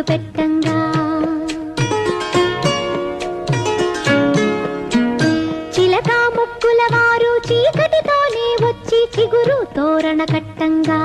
మొదలు పెట్టంగా. చిలక ముక్కుల వారు చీకటితోనే వచ్చి చిగురు తోరణ కట్టంగా.